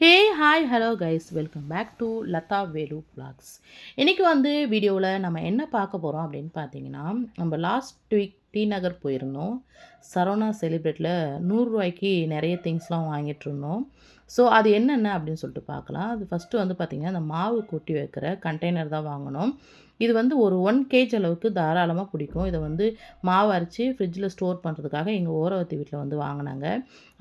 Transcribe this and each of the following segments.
Hey hi hello guys welcome back to Latha Velu blogs இன்றைக்கி வந்து வீடியோவில் நம்ம என்ன பார்க்க போகிறோம் அப்படின்னு பார்த்தீங்கன்னா நம்ம லாஸ்ட் வீக் டி நகர் போயிருந்தோம். சரவணா செலிப்ரேட்டில் நூறுரூவாய்க்கு நிறைய திங்ஸ்லாம் வாங்கிட்டு இருந்தோம். ஸோ அது என்னென்ன அப்படின்னு சொல்லிட்டு பார்க்கலாம். அது ஃபஸ்ட்டு வந்து பார்த்திங்கன்னா அந்த மாவு கொட்டி வைக்கிற கண்டெய்னர் தான் வாங்கினோம் இது வந்து ஒரு ஒன் கேஜ் அளவுக்கு தாராளமாக பிடிக்கும். இதை வந்து மாவு அரைச்சி ஃப்ரிட்ஜில் ஸ்டோர் பண்ணுறதுக்காக எங்கள் ஓரவத்தி வீட்டில் வந்து வாங்கினாங்க.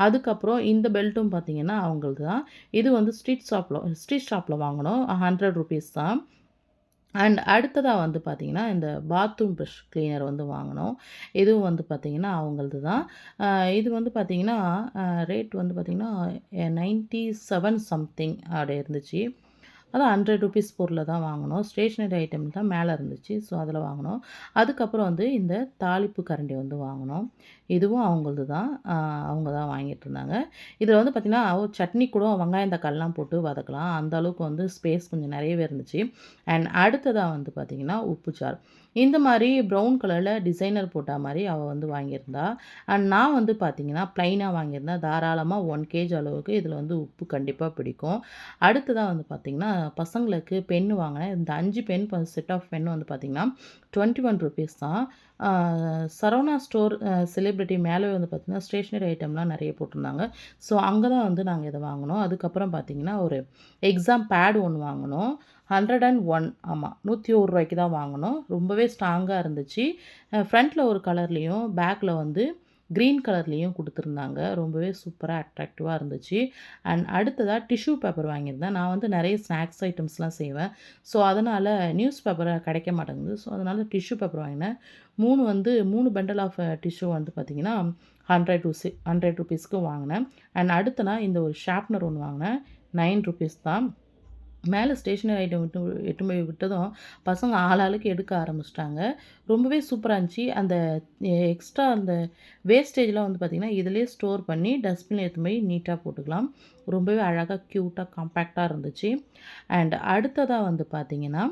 அதுக்கப்புறம் இந்த பெல்ட்டும் பார்த்திங்கன்னா அவங்களுக்கு தான். இது வந்து ஸ்ட்ரீட் ஷாப்பில் ஸ்ட்ரீட் ஷாப்பில் வாங்கினோம் ஹண்ட்ரட் ருபீஸ் தான். அண்ட் அடுத்ததாக வந்து பார்த்திங்கன்னா இந்த பாத்ரூம் ப்ரஷ் க்ளீனர் வந்து வாங்கினோம் இதுவும் வந்து பார்த்திங்கன்னா அவங்களது தான். இது வந்து பார்த்திங்கன்னா ரேட் வந்து பார்த்திங்கன்னா நைன்ட்டி செவன் சம்திங் அப்படி இருந்துச்சு. அதுவும் ஹண்ட்ரட் ருபீஸ் பொருளில் தான் வாங்கினோம். ஸ்டேஷ்னரி ஐட்டம் தான் மேலே இருந்துச்சு. ஸோ அதில் வாங்கினோம். அதுக்கப்புறம் வந்து இந்த தாளிப்பு கரண்டி வந்து வாங்கினோம். இதுவும் அவங்களது தான். அவங்க தான் வாங்கிட்டு இருந்தாங்க. இதில் வந்து பார்த்திங்கன்னா ஒரு சட்னி கூட வெங்காயம் தக்காளிலாம் போட்டு வதக்கலாம். அந்த அளவுக்கு வந்து ஸ்பேஸ் கொஞ்சம் நிறையவே இருந்துச்சு. அண்ட் அடுத்ததாக வந்து பார்த்திங்கன்னா உப்பு சார் இந்த மாதிரி ப்ரௌன் கலரில் டிசைனர் போட்டால் மாதிரி அவள் வந்து வாங்கியிருந்தா. அண்ட் நான் வந்து பார்த்திங்கன்னா ப்ளைனாக வாங்கியிருந்தேன் தாராளமாக ஒன் கேஜ் அளவுக்கு இதில் வந்து உப்பு கண்டிப்பாக பிடிக்கும். அடுத்ததாக வந்து பார்த்திங்கன்னா பசங்களுக்கு பென் வாங்கினேன் இந்த அஞ்சு பென் செட் ஆஃப் பென் வந்து பார்த்திங்கன்னா டுவெண்ட்டி ஒன் ருபீஸ் தான் சரவணா ஸ்டோர் செலிப்ரிட்டி மேலே வந்து பார்த்திங்கன்னா ஸ்டேஷ்னரி ஐட்டம்லாம் நிறைய போட்டிருந்தாங்க. ஸோ அங்கே தான் வந்து நாங்கள் இதை வாங்கினோம். அதுக்கப்புறம் பார்த்திங்கன்னா ஒரு எக்ஸாம் பேடு ஒன்று வாங்கினோம். ஹண்ட்ரட் அண்ட் ஒன் ஆமாம் நூற்றி ஒரு ரூபாய்க்கு தான் வாங்கினோம். ரொம்பவே ஸ்ட்ராங்காக இருந்துச்சு. ஃப்ரண்ட்டில் ஒரு கலர்லேயும் பேக்கில் வந்து க்ரீன் கலர்லேயும் கொடுத்துருந்தாங்க. ரொம்பவே சூப்பராக அட்ராக்டிவாக இருந்துச்சு. அண்ட் அடுத்ததாக டிஷ்யூ பேப்பர் வாங்கியிருந்தேன். நான் வந்து நிறைய ஸ்நாக்ஸ் ஐட்டம்ஸ்லாம் செய்வேன். ஸோ அதனால் நியூஸ் பேப்பரை கிடைக்க மாட்டேங்குது. ஸோ அதனால் டிஷ்யூ பேப்பர் வாங்கினேன். மூணு வந்து மூணு பண்டல் ஆஃப் டிஷ்யூ வந்து பார்த்திங்கன்னா ஹண்ட்ரட் டு ஹண்ட்ரட் ருபீஸ்க்கு வாங்கினேன். அண்ட் அடுத்தனா இந்த ஒரு ஷார்ப்னர் ஒன்று வாங்கினேன். நைன் ருபீஸ் தான். மேலே ஸ்டேஷனரி ஐட்டம் விட்டு எட்டு போய் விட்டதும் பசங்க ஆளாளுக்கு எடுக்க ஆரம்பிச்சிட்டாங்க. ரொம்பவே சூப்பராக இருந்துச்சு. அந்த எக்ஸ்ட்ரா அந்த வேஸ்டேஜ்லாம் வந்து பார்த்திங்கன்னா இதிலே ஸ்டோர் பண்ணி டஸ்ட்பின் எடுத்து போய் நீட்டாக போட்டுக்கலாம். ரொம்பவே அழகாக க்யூட்டாக காம்பேக்டாக இருந்துச்சு. அண்ட் அடுத்ததாக வந்து பார்த்திங்கன்னா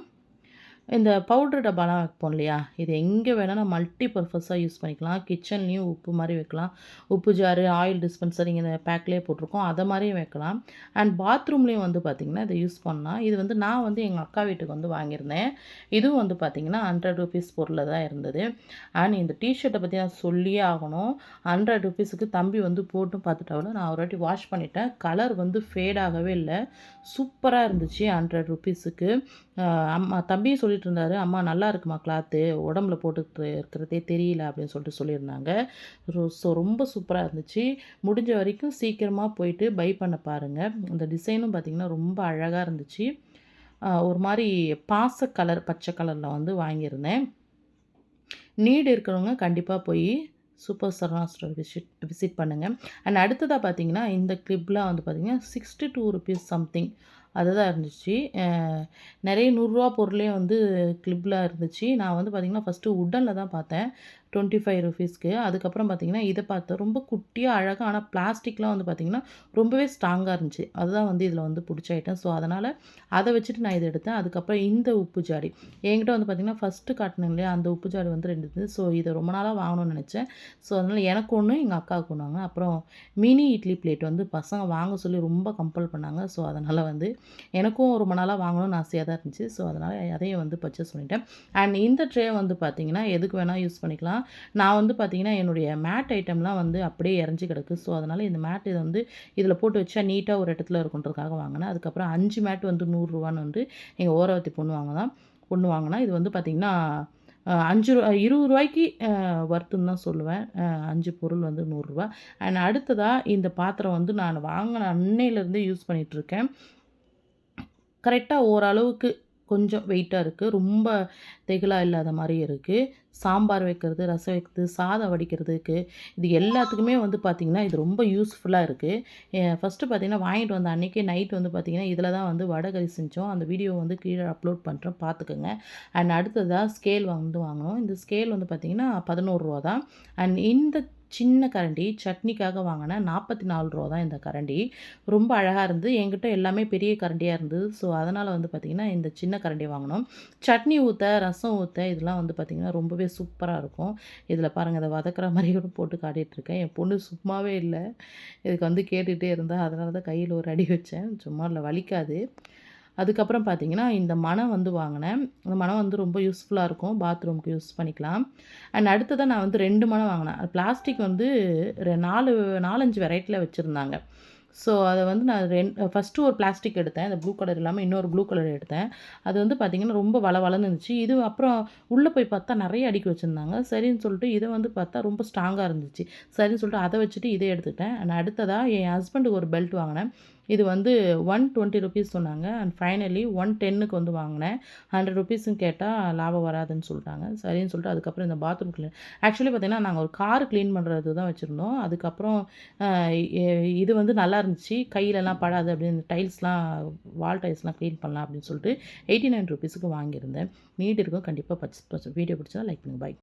இந்த பவுட்ரு டப்பாலாம் வைப்போம் இல்லையா? இது எங்கே வேணால் நம்ம மல்டி பர்பஸாக யூஸ் பண்ணிக்கலாம். கிச்சன்லேயும் உப்பு மாதிரி வைக்கலாம். உப்பு ஜாரு ஆயில் டிஸ்பென்சர் இங்கே இந்த பேக்லேயே போட்டிருக்கோம். அதை மாதிரியும் வைக்கலாம். அண்ட் பாத்ரூம்லேயும் வந்து பார்த்திங்கன்னா இதை யூஸ் பண்ணலாம் இது வந்து நான் வந்து எங்கள் அக்கா வீட்டுக்கு வந்து வாங்கியிருந்தேன். இதுவும் வந்து பார்த்திங்கன்னா ஹண்ட்ரட் ருபீஸ் பொருளில் தான் இருந்தது. அண்ட் இந்த டிஷர்ட்டை பற்றி நான் சொல்லியே ஆகணும். ஹண்ட்ரட் ருபீஸுக்கு தம்பி வந்து போட்டும் பார்த்துட்டாவில் நான் ஒரு வாட்டி வாஷ் பண்ணிட்டேன். கலர் வந்து ஃபேடாகவே இல்லை. சூப்பராக இருந்துச்சு ஹண்ட்ரட் ருபீஸுக்கு அம்மா தம்பியும் சொல்லிட்டு இருந்தாரு அம்மா நல்லா இருக்குமா கிளாத்து உடம்புல போட்டுக்கிட்டு இருக்கிறதே தெரியல அப்படின்னு சொல்லிட்டு சொல்லியிருந்தாங்க. ஸோ ரொம்ப சூப்பராக இருந்துச்சு. முடிஞ்ச வரைக்கும் சீக்கிரமாக போயிட்டு பை பண்ண பாருங்கள் இந்த டிசைனும் பார்த்திங்கன்னா ரொம்ப அழகாக இருந்துச்சு. ஒரு மாதிரி பாச கலர் பச்சை கலரில் வந்து வாங்கியிருந்தேன். நீடு இருக்கிறவங்க கண்டிப்பாக போய் super Saravana store visit visit பண்ணுங்கள் அண்ட் அடுத்ததாக பார்த்தீங்கன்னா இந்த கிளிப்லாம் வந்து பார்த்திங்கன்னா சிக்ஸ்டி டூ ருபீஸ் சம்திங் அதுதான் இருந்துச்சு. நிறைய நூறுரூவா பொருளே வந்து கிளிப்பில் இருந்துச்சு. நான் வந்து பார்த்திங்கன்னா ஃபஸ்ட்டு உட்டனில் தான் பார்த்தேன். டுவெண்ட்டி ஃபைவ் ருபீஸ்க்கு அதுக்கப்புறம் பார்த்தீங்கன்னா இதை பார்த்தேன் ரொம்ப குட்டியாக அழகாக ஆனால் பிளாஸ்டிக்லாம் வந்து பார்த்திங்கன்னா ரொம்பவே ஸ்ட்ராங்காக இருந்துச்சு. அதுதான் வந்து இதில் வந்து பிடிச்ச ஐட்டம் ஸோ அதனால் அதை வச்சுட்டு நான் இதை எடுத்தேன். அதுக்கப்புறம் இந்த உப்பு ஜாடி. என்கிட்ட வந்து பார்த்திங்கன்னா ஃபஸ்ட்டு காட்டினேன் இல்லையா அந்த உப்பு ஜாடி வந்து ரெண்டு இருந்தது. ஸோ இதை ரொம்ப நாளாக வாங்கணும்னு நினச்சேன். ஸோ அதனால் எனக்கு ஒன்று எங்கள் அக்காவுக்கு ஒன்று வாங்க அப்புறம் மினி இட்லி பிளேட் வந்து பசங்க வாங்க சொல்லி ரொம்ப கம்பல் பண்ணாங்க. ஸோ அதனால் வந்து எனக்கும் ரொம்ப நாளாக வாங்கணும்னு ஆசையாக தான் இருந்துச்சு. ஸோ அதனால் அதையும் வந்து பர்ச்சேஸ் பண்ணிட்டேன். அண்ட் இந்த ட்ரே வந்து பார்த்திங்கன்னா எதுக்கு வேணால் யூஸ் பண்ணிக்கலாம். நான் வந்து பார்த்திங்கன்னா என்னுடைய மேட் ஐட்டம்லாம் வந்து அப்படியே இறஞ்சி கிடக்கு. ஸோ அதனால் இந்த மேட் இதை வந்து இதில் போட்டு வச்சா நீட்டாக ஒரு இடத்துல இருக்குன்றதுக்காக வாங்கினேன். அதுக்கப்புறம் அஞ்சு மேட் வந்து நூறுரூவான்னு வந்து எங்கள் ஓரவத்தி பொண்ணு வாங்கினா பொண்ணு வாங்கினா இது வந்து பார்த்திங்கன்னா அஞ்சு ரூ இருபது ரூபாய்க்கு வர்த்துன்னு தான் சொல்லுவேன். அஞ்சு பொருள் வந்து நூறுரூவா அண்ட் அடுத்ததாக இந்த பாத்திரம் வந்து நான் வாங்கின அன்னையிலேருந்தே யூஸ் பண்ணிகிட்ருக்கேன் கரெக்டாக ஓரளவுக்கு கொஞ்சம் வெயிட்டாக இருக்குது ரொம்ப திகழாக இல்லாத மாதிரி இருக்குது சாம்பார் வைக்கிறது ரசம் வைக்கிறது சாதம் வடிக்கிறதுக்கு இது எல்லாத்துக்குமே வந்து பார்த்திங்கன்னா இது ரொம்ப யூஸ்ஃபுல்லாக இருக்குது ஃபஸ்ட்டு பார்த்திங்கன்னா வாங்கிட்டு வந்த அன்றைக்கே நைட் வந்து பார்த்திங்கன்னா இதில் தான் வந்து வடகறி செஞ்சோம். அந்த வீடியோ வந்து கீழே அப்லோட் பண்ணுறோம் பார்த்துக்கோங்க அண்ட் அடுத்ததாக ஸ்கேல் வந்து வாங்கினோம் இந்த ஸ்கேல் வந்து பார்த்திங்கன்னா பதினோரு ரூபா தான். அண்ட் இந்த சின்ன கரண்டி சட்னிக்காக வாங்கினேன் நாற்பத்தி நாலு ரூபா தான் இந்த கரண்டி. ரொம்ப அழகாக இருந்து என்கிட்ட எல்லாமே பெரிய கரண்டியாக இருந்தது. ஸோ அதனால் வந்து பார்த்திங்கன்னா இந்த சின்ன கரண்டி வாங்கினோம். சட்னி ஊற்ற ரசம் ஊற்ற இதெல்லாம் வந்து பார்த்திங்கன்னா ரொம்பவே சூப்பராக இருக்கும். இதில் பாருங்கள் இதை வதக்குற மாதிரி கூட போட்டு காட்டிகிட்ருக்கேன் என் பொண்ணு சும்மாவே இல்லை. இதுக்கு வந்து கேட்டுகிட்டே இருந்தால் அதனால தான் கையில் ஒரு அடி வச்சேன். சும்மா இல்லை வலிக்காது. அதுக்கப்புறம் பார்த்தீங்கன்னா இந்த மனம் வந்து வாங்கினேன். இந்த மனம் வந்து ரொம்ப யூஸ்ஃபுல்லாக இருக்கும். பாத்ரூம்க்கு யூஸ் பண்ணிக்கலாம். அண்ட் அடுத்ததாக நான் வந்து ரெண்டு மனம் வாங்கினேன். பிளாஸ்டிக் வந்து நாலு நாலஞ்சு வெரைட்டியில் வச்சுருந்தாங்க. ஸோ அதை வந்து நான் ரெண் ஃபஸ்ட்டு ஒரு பிளாஸ்டிக் எடுத்தேன். அந்த ப்ளூ கலர் இல்லாமல் இன்னொரு ப்ளூ கலர் எடுத்தேன். அது வந்து பார்த்திங்கன்னா ரொம்ப வள வளன்னு இருந்துச்சு. இது அப்புறம் உள்ளே போய் பார்த்தா நிறைய அடிக்க வச்சுருந்தாங்க. சரின்னு சொல்லிட்டு இதை வந்து பார்த்தா ரொம்ப ஸ்ட்ராங்காக இருந்துச்சு. சரின்னு சொல்லிட்டு அதை வச்சுட்டு இதை எடுத்துக்கிட்டேன் அண்ட் அடுத்ததாக என் ஹஸ்பண்டுக்கு ஒரு பெல்ட் வாங்கினேன். இது வந்து ஒன் டுவெண்ட்டி ருபீஸ் சொன்னாங்க. அண்ட் ஃபைனலி ஒன் டென்னுக்கு வந்து வாங்கினேன். ஹண்ட்ரட் ருபீஸுன்னு கேட்டால் லாபம் வராதுன்னு சொல்லிட்டாங்க சரின்னு சொல்லிட்டு அதுக்கப்புறம் இந்த பாத்ரூம் க்ளீன் ஆக்சுவலி பார்த்திங்கன்னா நாங்கள் ஒரு கார் க்ளீன் பண்ணுறது தான் வச்சுருந்தோம். அதுக்கப்புறம் இது வந்து நல்லா இருந்துச்சு. கையிலலாம் படாது அப்படின்னு டைல்ஸ்லாம் வால் டைல்ஸ்லாம் க்ளீன் பண்ணலாம் அப்படின்னு சொல்லிட்டு எயிட்டி நைன் ருபீஸுக்கு வாங்கியிருந்தேன். நீட் இருக்கும் கண்டிப்பாக பச்சு வீடியோ பிடிச்சா லைக் பண்ணுங்கள் பாய்